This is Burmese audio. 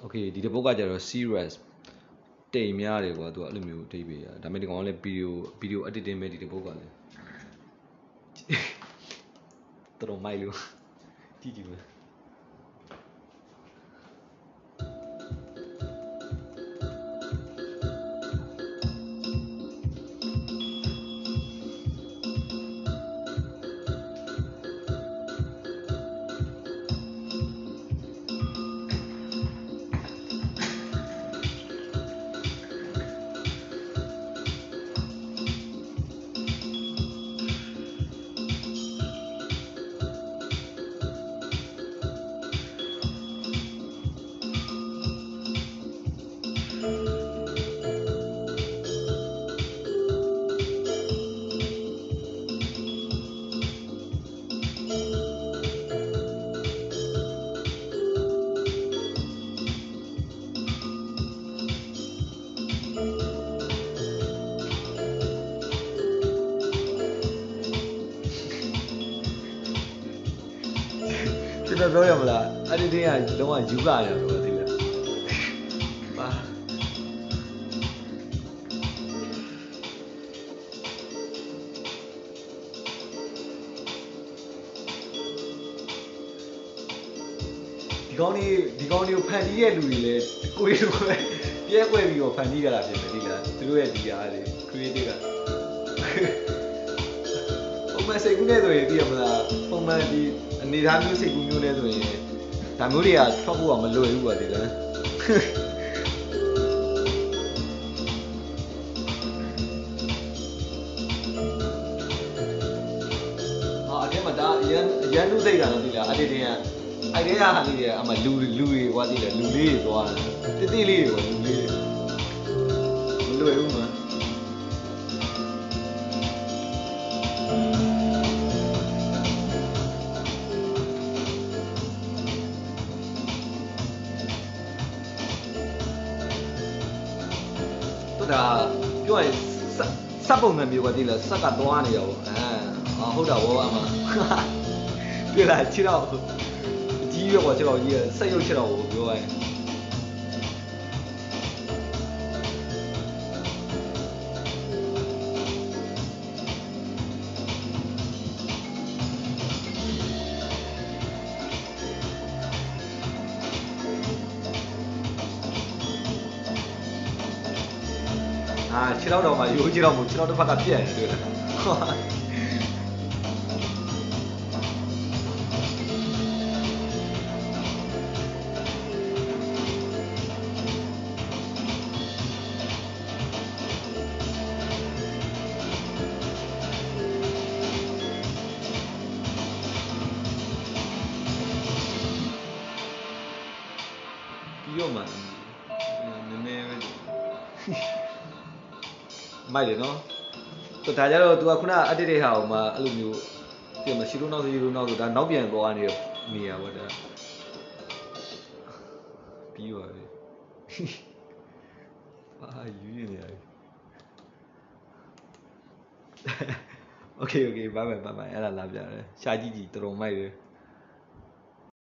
โอเคဒီတစ်ပုတ်ကကြတော့ serious တိမ်များတယ်ကွာသူကအဲ့လိုမျိုးအဓိပ္ပာယ်ရဒါပေမဲ့ဒီကောင်ကလည်းဗီဒီယိုဗီဒီယို editing ပဲဒီတစ်ပုတ်ကလည်းတော်တော်မိုက်လို့ကြည့်ကြည့်မယ် ကျွန်တော်ပြောရမလားအဲ့ဒီတင်းကလုံးဝယူကရတယ်လို့သိလားပါဒီကောင်းလေးဒီကောင်းလေးကိုဖန်တီးတဲ့လူတွေလည်းကိုရီလိုပဲပြဲကွဲပြီးတော့ဖန်တီးကြတာဖြစ်တယ်ဒီလားသူတို့ရဲ့ဒီအားလေ creative ကပုံ မှန်စိတ်ကူးနေဆိုရင်သိရမလားပုံမှန်ဒီအနေသားမျိုးစိတ်ကူးမျိုးနဲ့ဆိုရင်ဒါမျိုးတွေကထွက်ဖို့ကမလွယ်ဘူးပါဒီလားဟာအထက်မှာဒါအရန်အရန်လူစိတ်တာတော့ဒီလားအဲ့ဒီတင်းကအဲ့ဒီကဟာလေးတွေအမှလူလူတွေကွာဒီလားလူလေးတွေသွားတယ်တိတိလေးတွေကွာလူလေးတွေမလွယ်ဘူး နော်တို့ဒါပြောရင်စက်စက်ပုံစံမျိုးကတည်းကစက်ကသွားနေရောအဲအာဟုတ်တာဗောအမပြလာခြေတော့အကြီးရောခြေတော့ကြီးဆက်ရုပ်ခြေတော့ပြောရရင် အာခြေတော့တော့မှရိုးခြေတော့မဟုတ်ခြေတော့တစ်ဖက်ကပြက်နေတွေ့လားပြီးတော့ မှနည်းနည်းပဲမိုက်တယ်နော်ဆိုဒါကြတော့ तू ကခုန edit တဲ့ဟာကိုမှအဲ့လိုမျိုးပြမရှီလို့နောက်စီလို့နောက်ဆိုဒါနောက်ပြန်ပေါ်ကနေနေရပါဒါပြီးပါပြီအာယူရနေရပြီ Okay okay ဘာမှဘာမှအဲ့ဒါလာပြတယ်ရှာကြည့်ကြည့်တော်တော်မိုက်တယ်